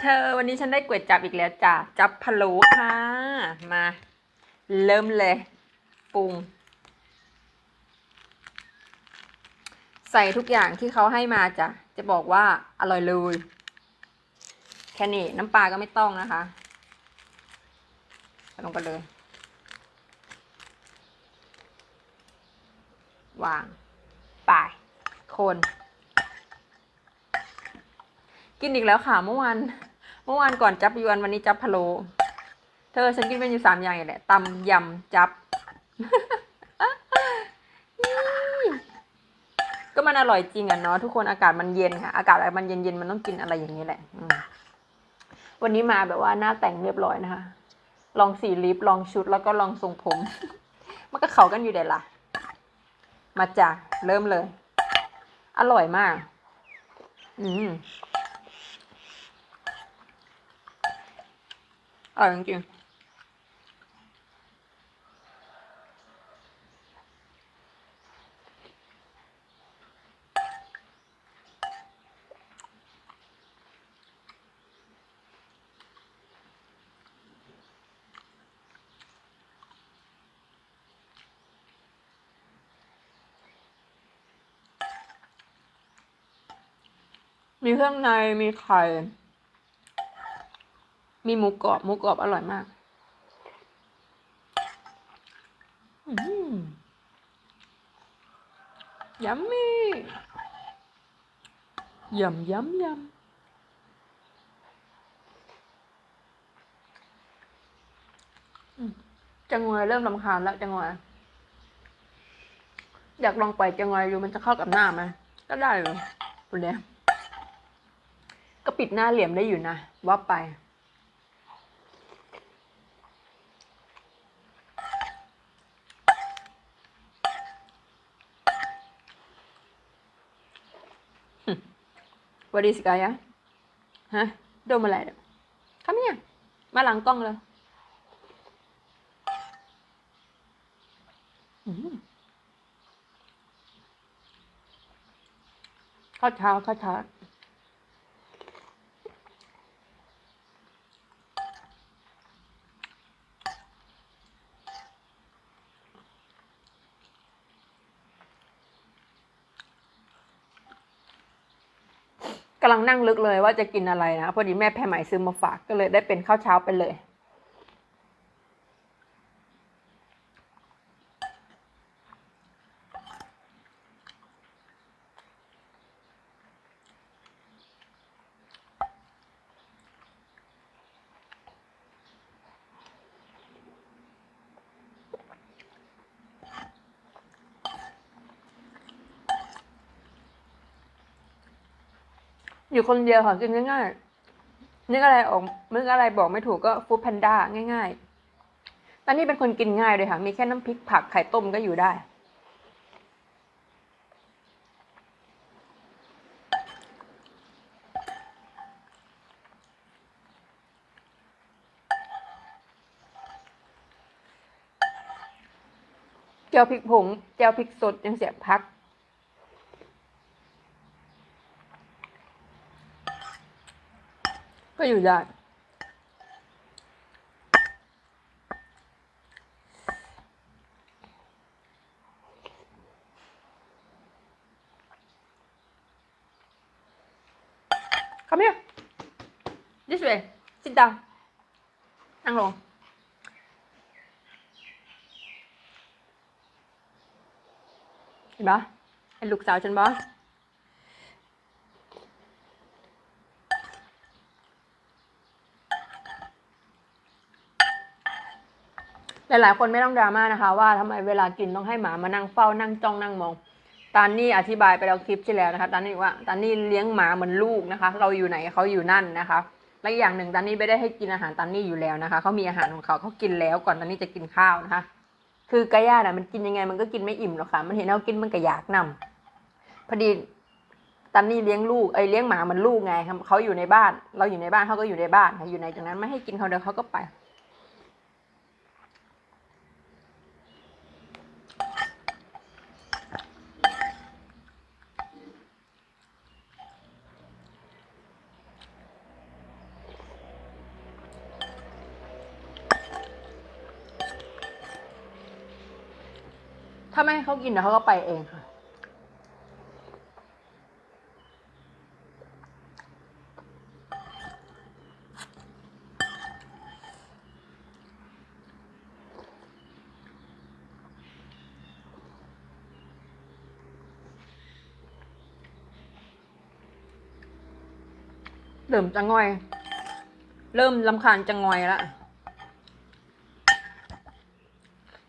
เธอวันนี้ฉันได้ก๋วยจับอีกแล้วจ้ะจับพะโล้ค่ะ มา เริ่มเลย ปรุง ใส่ทุกอย่างที่เขาให้มาจ้ะจะบอกว่าอร่อยเลยแค่นี้น้ำปลาก็ไม่ต้องนะคะลงไปเลย วางไปคน กินอีกแล้วค่ะเมื่อวาน เมื่อวานก่อนจับยวนวันนี้จับพะโล เธอฉันกินเป็นอยู่สามอย่างอย่างแหละตำยำจับ ก็มันอร่อยจริงอะเนาะทุกคนอากาศมันเย็นค่ะ อากาศมันเย็นๆมันต้องกินอะไรอย่างนี้แหละวันนี้มาแบบว่าหน้าแต่งเรียบร้อยนะคะ ลองสีลิปลองชุดแล้วก็ลองทรงผม มันก็เข้ากันอยู่เด็ดล่ะ มาจ้ะเริ่มเลย อร่อยมาก อืม อร่อยจริงมีเครื่องในมีไข่ มีหมูกรอบหมูกรอบอร่อยมากยัมมี่ยำยำยำอืมจังงวยเริ่มลำคาญแล้วจังงวยอยากลองไปจังงวยดูมันจะเข้ากับหน้าไหมก็ได้เลยคุณเนี่ยก็ปิดหน้าเหลี่ยมได้อยู่นะว่าไป What is Gaia ฮะโดมอะไรเนี่ยคำเนี่ยมาหลังกล้องเลยข้าวเช้าข้าวเช้าำลังนั่งลึกเลยว่าจะกินอะไรนะ พอดีแม่แพรใหมซื้อมาฝากก็เลยได้เป็นข้าวเช้าไปเลย อยู่คนเดียวค่ะกินง่ายๆนึกอะไรออกนึกอะไรบอกไม่ถูกก็ฟู้ดแพนด้าง่ายๆตอนนี้เป็นคนกินง่ายเลยค่ะ มีแค่น้ำพริกผักไข่ต้มก็อยู่ได้ เจียวพริกผงเจียวพริกสดยังเสียบพัก ก็อยู่ได้ Come here. This way. Sit down. นั่งลงเห็นป หลายๆคนไม่ต้องดราม่านะคะ ว่าทำไมเวลากินต้องให้หมามานั่งเฝ้านั่งจ้องนั่งมองตานนี่อธิบายไปแล้วคลิปที่แล้วนะคะตานนี่ว่าตานนี่เลี้ยงหมาเหมือนลูกนะคะ เราอยู่ไหนเขาอยู่นั่นนะคะและอย่างหนึ่งตานนี่ไม่ได้ให้กินอาหารตานนี่อยู่แล้วนะคะเขามีอาหารของเขาเขากินแล้วก่อนตานนี่จะกินข้าวนะคะ คือกระย่าน่ะมันกินยังไงมันก็กินไม่อิ่มหรอกค่ะมันเห็นเรากินมันก็อยากนำพอดีตานนี่เลี้ยงลูกไอ้ยเลี้ยงหมาเหมือนลูกไงเขาอยู่ในบ้าน เราอยู่ในบ้านเขาก็อยู่ในบ้านอยู่ในจากนั้นไม่ให้กินเขาเดี๋ยวเขาก็ไป ถ้าไม่ให้เขากินเดี๋ยวเขาก็ไปเองค่ะเริ่มจะง่อย เริ่มลำคาญจะงอยล้ว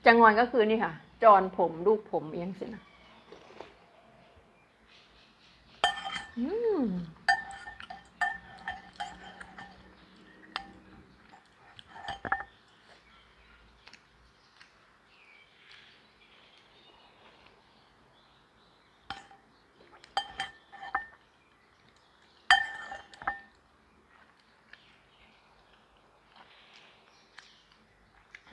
จะงอยก็คือนี่ค่ะ จอนผมลูกผมเอียงสินะ อืม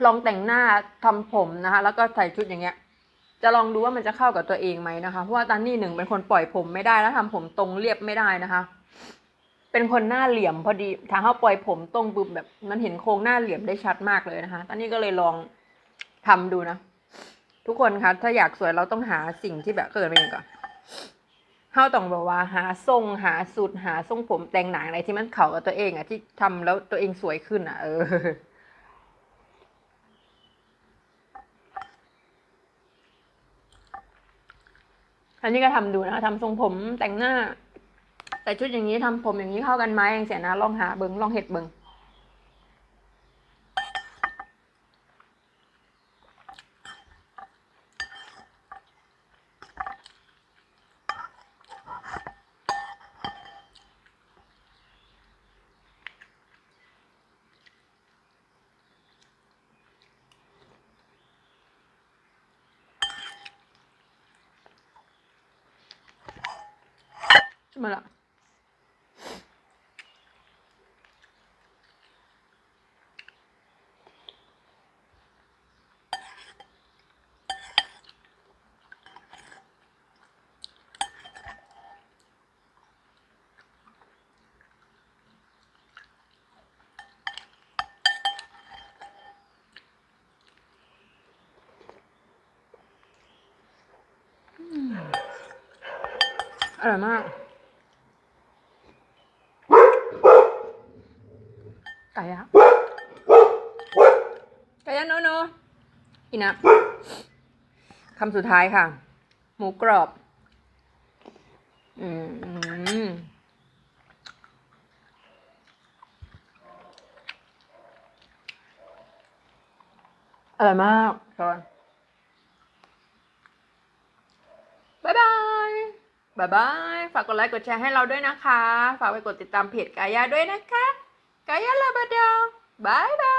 ลองแต่งหน้าทำผมนะคะ แล้วก็ใส่ชุดอย่างเงี้ย จะลองดูว่ามันจะเข้ากับตัวเองไหมนะคะ เพราะว่าตอนนี้หนึ่งเป็นคนปล่อยผมไม่ได้แล้วทำผมตรงเรียบไม่ได้นะคะ เป็นคนหน้าเหลี่ยมพอดีถ้าเขาปล่อยผมตรงปุ๊บแบบมันเห็นโครงหน้าเหลี่ยมได้ชัดมากเลยนะคะตอนนี้ก็เลยลองทำดูนะ ทุกคนคะถ้าอยากสวยเราต้องหาสิ่งที่แบบเกิดมาอย่างก่อนเฮาต้องแบบว่าหาทรงหาสูตรหาทรงผมแต่งหนังอะไรที่มันเข้ากับตัวเองอะที่ทำแล้วตัวเองสวยขึ้นอะเออ อันนี้ก็ทำดูนะคะทำทรงผมแต่งหน้า แต่ชุดอย่างนี้ทำผมอย่างนี้เข้ากันไหมอย่างเสียนะลองหาเบิงลองเห็ดเบิง ใช่ไหมล่ะอร่อยมาก ไก่ อะไก่อะโนโนกินนะคำสุดท้ายค่ะ หมูกรอบ อืมอืมอร่อยมากชอนบ๊ายบายบ๊ายบาย ฝากกดไลค์กดแชร์ให้เราด้วยนะคะ ฝากไปกดติดตามเพจกายาด้วยนะคะ กายา